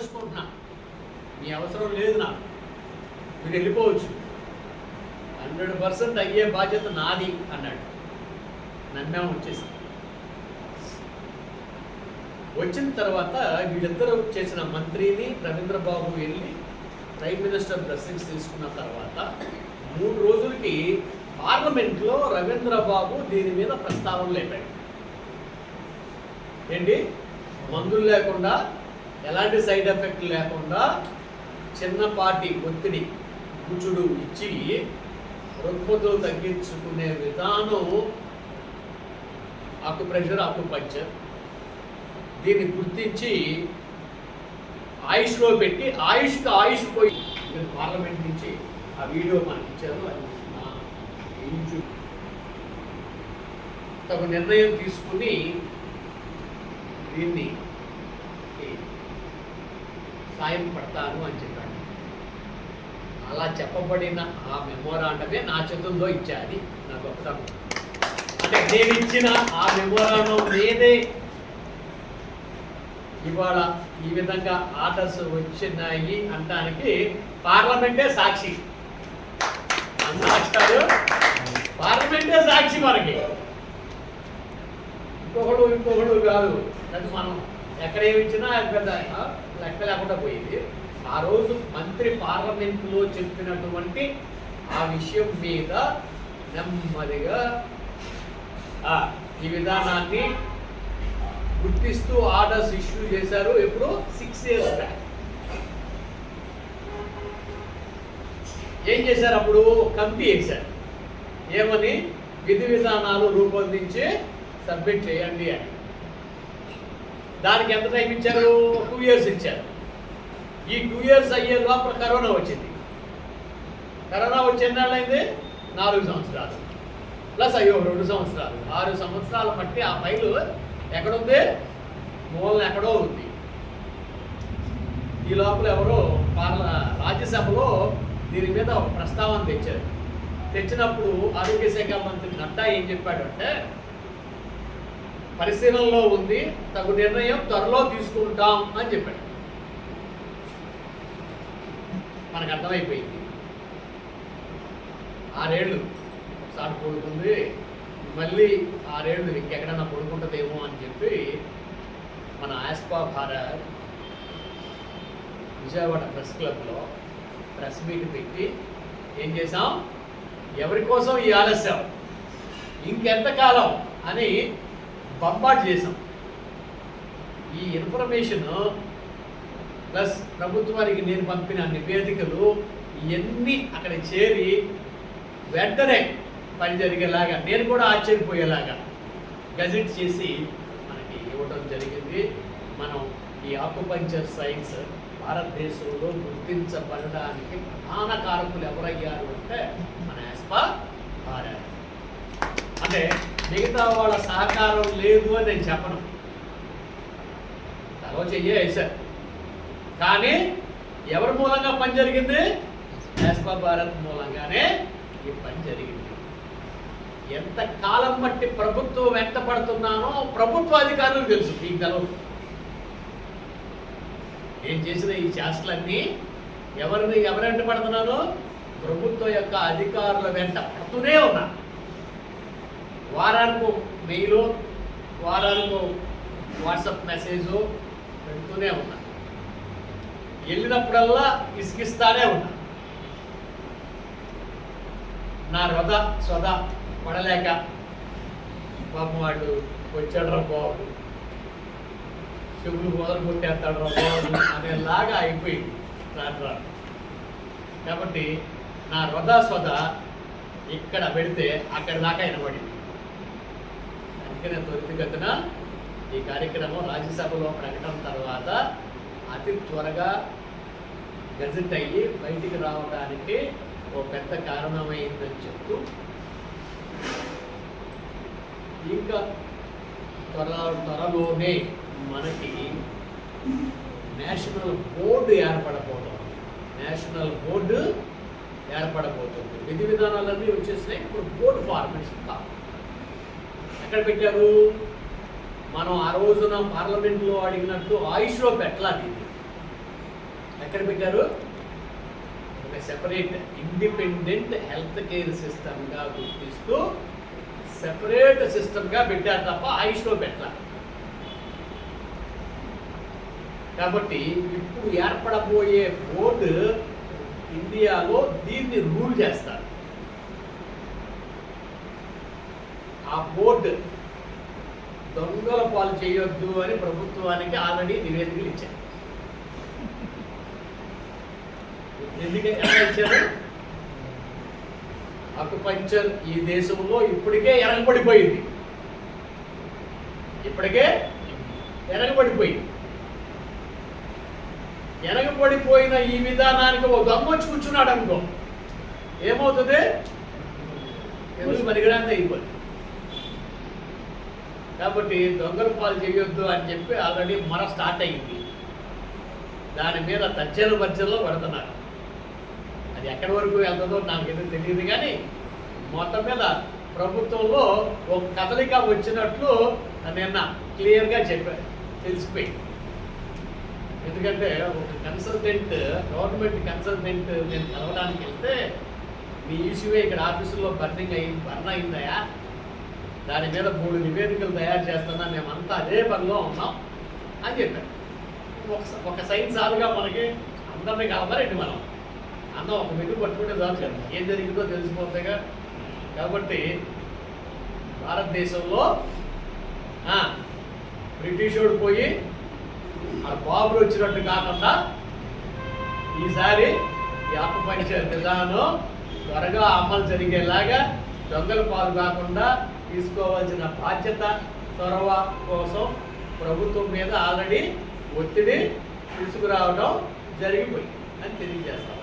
చేసుకుంటున్నా మీ అవసరం లేదు నాకు. మీరు వెళ్ళిపోవచ్చు. హండ్రెడ్ పర్సెంట్ అయ్యే బాధ్యత నాది అన్నాడు. నమ్మాం వచ్చేసి. వచ్చిన తర్వాత వీళ్ళిద్దరూ చేసిన మంత్రిని రవీంద్రబాబు వెళ్ళి ప్రైమ్ మినిస్టర్ బ్లెస్సింగ్స్ తీసుకున్న తర్వాత మూడు రోజులకి పార్లమెంట్లో రవీంద్రబాబు దీని మీద ప్రస్తావన లేపాడు. ఏంటి? మందులు లేకుండా ఎలాంటి సైడ్ ఎఫెక్ట్ లేకుండా చిన్నపాటి ఒత్తిడి కూచుడు ఇచ్చి రుగ్మతులు తగ్గించుకునే విధానం ఆకుప్రెషర్ ఆకుపంచర్ దీన్ని గుర్తించి ఆయుష్లో పెట్టి ఆయుష్కి ఆయుష్ పోయి పార్లమెంట్ నుంచి ఆ వీడియో మనకి ఇచ్చారు అది తగు నిర్ణయం తీసుకుని దీన్ని సాయం పడతాను అని చెప్పాడు. అలా చెప్పబడిన ఆ మెమోరాండమే నా చేతుల్లో ఇచ్చాది నా గొప్పతనం. అంటే నేను ఇచ్చిన ఆ మెమోరాండం నేనే ఇవాళ ఈ విధంగా ఆర్డర్స్ వచ్చినాయి అంటానికి పార్లమెంటే సాక్షి. అంటారు పార్లమెంటే సాక్షి మనకి. ఇంకొకడు ఇంకొకడు కాదు. అది మనం ఎక్కడ ఏమి ఇచ్చినా పెద్ద లెక్క లేకుండా పోయింది. ఆ రోజు మంత్రి పార్లమెంట్లో చెప్పినటువంటి ఆ విషయం మీద నెమ్మదిగా ఈ విధానాన్ని గుర్తిస్తూ ఆర్డర్స్ ఇష్యూ చేశారు ఎప్పుడు సిక్స్ ఇయర్స్ బ్యాక్. ఏం చేశారు అప్పుడు? కమిటీ వేశారు. ఏమని? విధి విధానాలు రూపొందించి సబ్మిట్ చేయండి అని. దానికి ఎంత టైం ఇచ్చారు? టూ ఇయర్స్ ఇచ్చారు. ఈ టూ ఇయర్స్ అయ్యే లోపల కరోనా వచ్చింది. కరోనా వచ్చి ఎన్నాళ్ళైంది? నాలుగు సంవత్సరాలు. ప్లస్ అయ్యో రెండు సంవత్సరాలు. ఆరు సంవత్సరాలు బట్టి ఆ ఫైల్ ఎక్కడుంది? మూలన ఎక్కడో ఉంది. ఈ లోపల ఎవరో పార్ల రాజ్యసభలో దీని మీద ప్రస్తావన తెచ్చారు. తెచ్చినప్పుడు ఆరోగ్య శాఖ మంత్రి నడ్డా ఏం చెప్పాడంటే పరిశీలనలో ఉంది. తగు నిర్ణయం త్వరలో తీసుకుంటాం అని చెప్పాడు. మనకు అర్థమైపోయింది. ఆరేళ్ళు ఒకసారి కోరుకుంది మళ్ళీ ఆరేళ్ళు ఇంకెక్కడన్నా పడుకుంటుందేమో అని చెప్పి మన ఆస్పా భారత్ విజయవాడ ప్రెస్ క్లబ్లో ప్రెస్ మీట్ పెట్టి ఏం చేసాం ఎవరి కోసం ఈ ఆలస్యం? ఇంకెంతకాలం అని బంబాట్ చేసాం ఈ ఇన్ఫర్మేషన్ ప్లస్ ప్రభుత్వానికి నేను పంపిన నివేదికలు ఇవన్నీ అక్కడ చేరి వెంటనే పని జరిగేలాగా నేను కూడా ఆశ్చర్యపోయేలాగా గజెట్ చేసి మనకి ఇవ్వడం జరిగింది. మనం ఈ ఆకుపంచర్ సైన్స్ భారతదేశంలో గుర్తించబడడానికి ప్రధాన కారకులు ఎవరయ్యారు అంటే మన యాస్పా భారత్ అంటే మిగతా వాళ్ళ సహకారం లేదు అని నేను చెప్పను. తలో చెయ్యే వేశారు కానీ ఎవరి మూలంగా పని జరిగింది? యాస్పా భారత్ మూలంగానే ఈ పని జరిగింది. ఎంత కాలం బట్టి ప్రభుత్వం వెంట పడుతున్నానో ప్రభుత్వ అధికారులకు తెలుసు మీకు తెలవదు నేను చేసిన ఈ చేష్టలన్నీ ఎవరిని ఎవరు వెంట పడుతున్నాను ప్రభుత్వం యొక్క అధికారుల వెంట పడుతూనే ఉన్నా. వారానికి మెయిల్ వారానికి వాట్సాప్ మెసేజ్ పెడుతూనే ఉన్నా. వెళ్ళినప్పుడల్లా ఇసుకిస్తానే ఉన్నా. నా రొద సొద పడలేక పాపం వాడు వచ్చాడు రా బాబు. చెవులు మొదలు కొట్టేస్తాడు రా బాబు అనేలాగా అయిపోయింది. రాను రాను. కాబట్టి నా రొద సొద ఇక్కడ పెడితే అక్కడ దాకా వినబడింది. అందుకనే త్వరితగతిన ఈ కార్యక్రమం రాజ్యసభలో ప్రకటన తర్వాత అతి త్వరగా గజెట్ అయ్యి బయటికి రావడానికి ఓ పెద్ద కారణమైందని చెప్తూ ఇంకా త్వర త్వరలోనే మనకి నేషనల్ బోర్డు ఏర్పడబోతుంది. నేషనల్ బోర్డు ఏర్పడబోతుంది. విధి విధానాలన్నీ వచ్చేసినాయి. ఇప్పుడు బోర్డు ఫార్మేషన్ కావాలి. ఎక్కడ పెట్టారు? మనం ఆ రోజున పార్లమెంట్లో అడిగినట్టు ఆయుష్లో పెట్టాలి ఎక్కడ పెట్టారు? ఒక సెపరేట్ ఇండిపెండెంట్ హెల్త్ కేర్ సిస్టమ్గా గుర్తిస్తూ సెపరేట్ సిస్టమ్గా పెట్టారు తప్ప ఆయుష్లో పెట్టాలి కాబట్టి ఇప్పుడు ఏర్పడబోయే బోర్డు ఇండియాలో దీన్ని రూల్ చేస్తారు. ఆ బోర్డు దొంగల పాలు చేయొద్దు అని ప్రభుత్వానికి ఆల్రెడీ నివేదికలు ఇచ్చారు. ఎందుకంటే ఎలా ఇచ్చారు? అకుపంచర్ ఈ దేశంలో ఇప్పటికే ఎరగబడిపోయింది. ఇప్పటికే ఎరగబడిపోయింది. ఎరగబడిపోయిన ఈ విధానానికి ఒక దొంగ వచ్చి కూర్చున్నాడు అనుకో. ఏమవుతుంది? ఎందుకు? పనికిరాంతి అయిపోయింది కాబట్టి దొంగలు పాలు చేయొద్దు అని చెప్పి ఆల్రెడీ మొర స్టార్ట్ అయింది. దాని మీద తజ్జల మధ్యలో పడుతున్నారు. అది ఎక్కడి వరకు వెళ్తుందో నాకైతే తెలియదు కానీ మొత్తం మీద ప్రభుత్వంలో ఒక కదలిక వచ్చినట్లు నిన్న క్లియర్గా చెప్పారు తెలిసిపోయింది. ఎందుకంటే ఒక కన్సల్టెంట్ గవర్నమెంట్ కన్సల్టెంట్ నేను కలవడానికి వెళ్తే మీ ఇష్యూవే ఇక్కడ ఆఫీసులో బర్నింగ్ అయింది బర్న్ అయిందయా దాని మీద మూడు నివేదికలు తయారు చేస్తున్నా మేమంతా అదే పనిలో ఉన్నాం అని చెప్పారు. ఒక ఒక సైన్స్ ఆలుగా మనకి అందరినీ కావాలండి మనం. అందరం ఒక మెతుకు పట్టుకుంటే చాలు కదా. ఏం జరిగిందో తెలిసిపోతాయిగా కాబట్టి భారతదేశంలో బ్రిటిషోడు పోయి ఆ బాబులు వచ్చినట్టు కాకుండా ఈసారి ఈ ఆకుపంచ విధానం త్వరగా అమలు జరిగేలాగా దొంగల పాలు కాకుండా తీసుకోవాల్సిన బాధ్యత చొరవ కోసం ప్రభుత్వం మీద ఆల్రెడీ ఒత్తిడి తీసుకురావడం జరిగిపోయింది అని తెలియజేస్తాం.